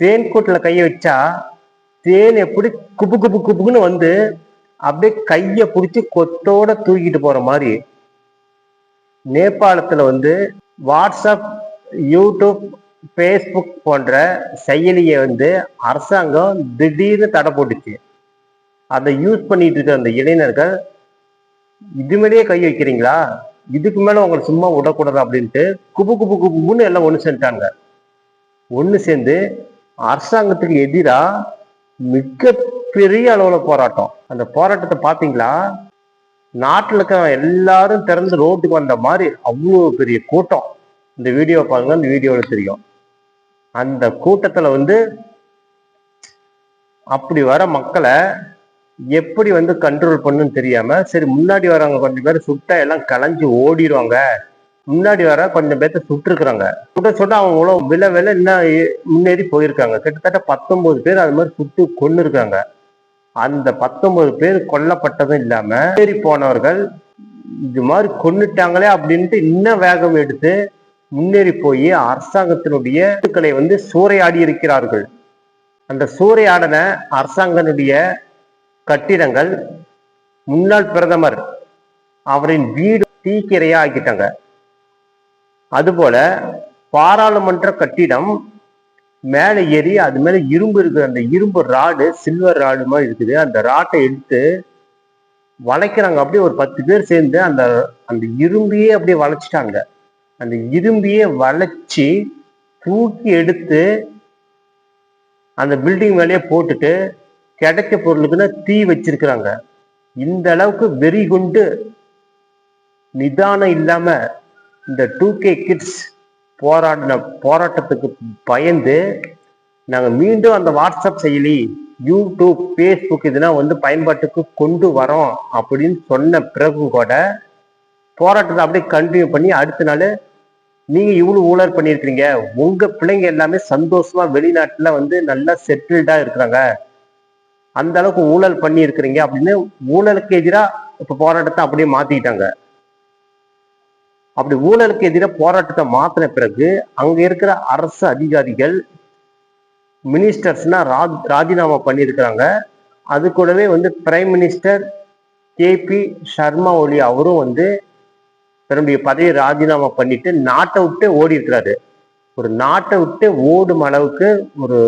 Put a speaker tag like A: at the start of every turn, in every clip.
A: தேன் கூட்டில் கையை வச்சா தேன் எப்படி குபு குபு குபுன்னு வந்து அப்படியே கையை பிடிச்சி கொத்தோட தூக்கிட்டு போற மாதிரி நேபாளத்துல வந்து வாட்ஸ்அப் யூடியூப் ஃபேஸ்புக் போன்ற செயலியை வந்து அரசாங்கம் திடீர்னு தடை போட்டுச்சு. அதை யூஸ் பண்ணிட்டு இருக்க அந்த இளைஞர்கள் இது மேலேயே கை வைக்கிறீங்களா? இதுக்கு மேலே உங்களை சும்மா விடக்கூடாது அப்படின்ட்டு குபு குபு குபுன்னு எல்லாம் ஒன்று சேர்ந்துட்டாங்க ஒன்று சேர்ந்து அரசாங்கத்துக்கு எதிராக மிக பெரிய அளவில் போராட்டம். அந்த போராட்டத்தை பார்த்தீங்களா நாட்டில் இருக்க எல்லாரும் திறந்து ரோட்டுக்கு வந்த மாதிரி அவ்வளோ பெரிய கூட்டம். இந்த வீடியோ பாருங்க அந்த வீடியோவில் தெரியும். அந்த கூட்டத்தில் வந்து அப்படி வர மக்களை எப்படி வந்து கண்ட்ரோல் பண்ணுன்னு தெரியாம சரி முன்னாடி வரவங்க கொஞ்சம் பேர் சுட்டா எல்லாம் கலைஞ்சு ஓடிடுவாங்க. முன்னாடி வர கொஞ்சம் பேர்த்த சுட்டுருக்குறாங்க. சுட்ட சுட்ட அவங்க உழவு வில வில இன்னும் முன்னேறி போயிருக்காங்க. கிட்டத்தட்ட பத்தொன்பது பேர் அது மாதிரி சுட்டு கொண்டு இருக்காங்க அந்த பத்தொன்பது பேர் கொல்லப்பட்டதும் இல்லாம ஏறி போனவர்கள் இது மாதிரி கொண்டுட்டாங்களே அப்படின்ட்டு இன்னும் வேகம் எடுத்து முன்னேறி போய் அரசாங்கத்தினுடைய சுட்டுக்களை வந்து சூறையாடி இருக்கிறார்கள். அந்த சூறையாடன அரசாங்கனுடைய கட்டிடங்கள் முன்னாள் பிரதமர் அவரின் வீடு தீக்கிரையா ஆக்கிட்டாங்க. அதுபோல பாராளுமன்ற கட்டிடம் மேலே ஏறி அது மேல இரும்பு இருக்குது அந்த இரும்பு ராடு சில்வர் ராடு மாதிரி இருக்குது. அந்த ராட்டை எடுத்து வளைக்கிறாங்க. அப்படியே ஒரு பத்து பேர் சேர்ந்து அந்த அந்த இரும்பையே அப்படியே வளைச்சிட்டாங்க. அந்த இரும்பையே வளைச்சி தூக்கி எடுத்து அந்த பில்டிங் மேலேயே போட்டுட்டு கிடைக்க பொருளுக்குன்னு தீ வச்சிருக்கிறாங்க. இந்த அளவுக்கு வெறி கொண்டு நிதானம் இல்லாம இந்த டூ கே கிட்ஸ் போராடின போராட்டத்துக்கு பயந்து நாங்கள் மீண்டும் அந்த வாட்ஸ்அப் செயலி யூடியூப் ஃபேஸ்புக் இதெல்லாம் வந்து பயன்பாட்டுக்கு கொண்டு வரோம் அப்படின்னு சொன்ன பிறகும் கூட போராட்டத்தை அப்படியே கண்டினியூ பண்ணி அடுத்த நாள் நீங்க இவ்வளவு ஊழல் பண்ணியிருக்கிறீங்க உங்க பிள்ளைங்க எல்லாமே சந்தோஷமா வெளிநாட்டுல வந்து நல்லா செட்டில்டா இருக்கிறாங்க. அந்த அளவுக்கு ஊழல் பண்ணியிருக்கிறீங்க அப்படின்னு ஊழலுக்கு எதிராக இப்போ போராட்டத்தை அப்படியே மாத்திக்கிட்டாங்க. அப்படி ஊழலுக்கு எதிராக போராட்டத்தை மாத்தின பிறகு அங்க இருக்கிற அரசு அதிகாரிகள் மினிஸ்டர்ஸ்னா ரா- ராஜினாமா பண்ணியிருக்கிறாங்க. அது கூடவே வந்து prime minister KP Sharma Oli அவரும் வந்து தன்னுடைய பதவியை ராஜினாமா பண்ணிட்டு நாட்டை விட்டு ஓடி இருக்கிறாரு. ஒரு நாட்டை விட்டு ஓடும் அளவுக்கு ஒரு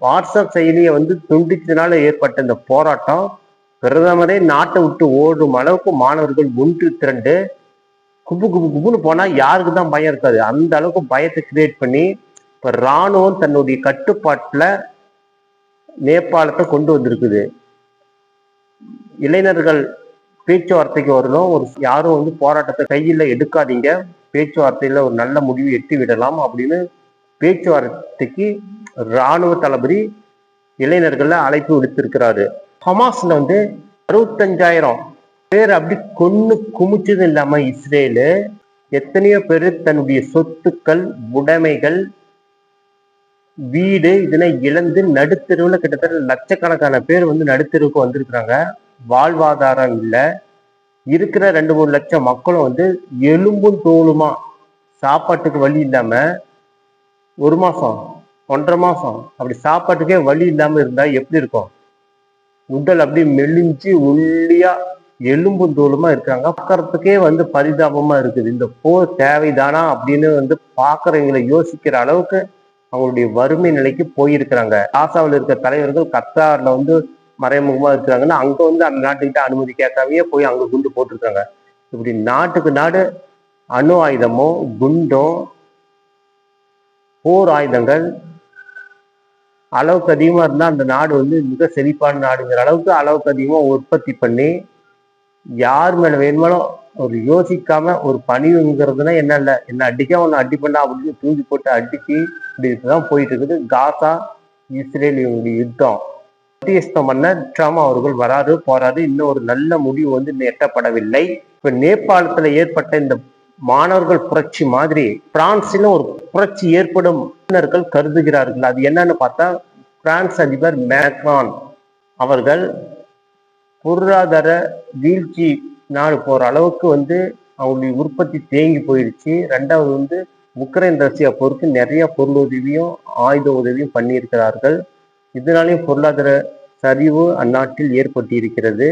A: வாட்ஸ்அப் செயலியை வந்து துண்டிச்சதுனால ஏற்பட்ட இந்த போராட்டம் பிரதமரே நாட்டை விட்டு ஓடும் அளவுக்கு மாணவர்கள் ஒன்று திரண்டு குபு குபு குபுன்னு போனா யாருக்கு தான் பயம் இருக்காது. அந்த அளவுக்கு பயத்தை கிரியேட் பண்ணி இப்ப ராணுவம் தன்னுடைய கட்டுப்பாட்டுல நேபாளத்தை கொண்டு வந்திருக்குது. இளைஞர்கள் பேச்சுவார்த்தைக்கு வரணும். ஒரு யாரும் வந்து போராட்டத்தை கையில எடுக்காதீங்க. பேச்சுவார்த்தையில ஒரு நல்ல முடிவு எட்டி விடலாம் அப்படின்னு பேச்சுவார்த்தைக்கு ராணுவ தளபதி இளைஞர்களை அழைப்பு விடுத்திருக்கிறாரு. ஹமாஸ்ல வந்து அறுபத்தஞ்சாயிரம் பேர் அப்படி கொன்னு குமிச்சது இல்லாம இஸ்ரேலு எத்தனையோ பேர் தன்னுடைய சொத்துக்கள் உடைமைகள் வீடு இதெல்லாம் இழந்து நடுத்தெருவுல கிட்டத்தட்ட லட்சக்கணக்கான பேர் வந்து நடுத்தெருவுக்கு வந்திருக்கிறாங்க. வாழ்வாதாரம் இல்லை. இருக்கிற ரெண்டு மூணு லட்சம் மக்களும் வந்து எலும்பும் தோலுமா சாப்பாட்டுக்கு வழி இல்லாம ஒரு மாசம் ஒன்றரை மாசம் அப்படி சாப்பாட்டுக்கே வழி இல்லாம இருந்தா எப்படி இருக்கும்? உடல் அப்படி மெலிஞ்சு ஒல்லியா எலும்பும் தோலுமா இருக்காங்க. பார்க்கறதுக்கே வந்து பரிதாபமா இருக்குது. இந்த போர் தேவைதானா அப்படின்னு வந்து பாக்குறவங்களை யோசிக்கிற அளவுக்கு அவங்களுடைய வறுமை நிலைக்கு போயிருக்கிறாங்க. ஆசாவில் இருக்க தலைவர்கள் கத்தார்ல வந்து மறைமுகமா இருக்கிறாங்கன்னா அங்க வந்து அந்த நாட்டுக்கிட்ட அனுமதி கேட்காமையே போய் அங்க குண்டு போட்டிருக்காங்க. இப்படி நாட்டுக்கு நாடு அணு ஆயுதமும் குண்டோ போர் ஆயுதங்கள் அளவுக்கு அதிகமா இருந்தா அந்த நாடு வந்து மிக செழிப்பான நாடுங்கிற அளவுக்கு அளவுக்கு அதிகமா உற்பத்தி பண்ணி யார் மேல வேணுமாலும் ஒரு யோசிக்காம ஒரு பணிவுங்கிறதுனா என்ன இல்லை? என்ன அடிக்க ஒன்று அடி பண்ணா அப்படின்னு தூக்கி போட்டு அடிச்சு இப்படிதான் போயிட்டு இருக்குது. காசா இஸ்ரேல் இவங்களுடைய யுத்தம். மத்தியஸ்தம் பண்ண ட்ராமா அவர்கள் வராரு போறாரு இன்னும் ஒரு நல்ல முடிவு வந்து இன்னும் எட்டப்படவில்லை. இப்ப நேபாளத்துல ஏற்பட்ட இந்த மாணவர்கள் புரட்சி மாதிரி பிரான்சிலும் ஒரு புரட்சி ஏற்படும் கருதுகிறார்கள். அது என்னன்னு பார்த்தா பிரான்ஸ் அதிபர் மேக்ரான் அவர்கள் பொருளாதார வீழ்ச்சி நாடு போற அளவுக்கு வந்து அவங்களுடைய உற்பத்தி தேங்கி போயிடுச்சு ரெண்டாவது வந்து உக்ரைன் ரஷ்யா பொறுத்து நிறைய பொருள் உதவியும் ஆயுத உதவியும் பண்ணியிருக்கிறார்கள். இதனாலேயும் பொருளாதார சரிவு அந்நாட்டில் ஏற்பட்டிருக்கிறது.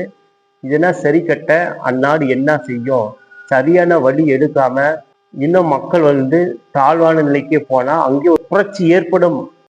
A: இதெல்லாம் சரி கட்ட அந்நாடு என்ன செய்யும்? சரியான வழி எடுக்காம இன்னும் மக்கள் வந்து தாழ்வான நிலைக்கே போனா அங்கே ஒரு புரட்சி ஏற்படும்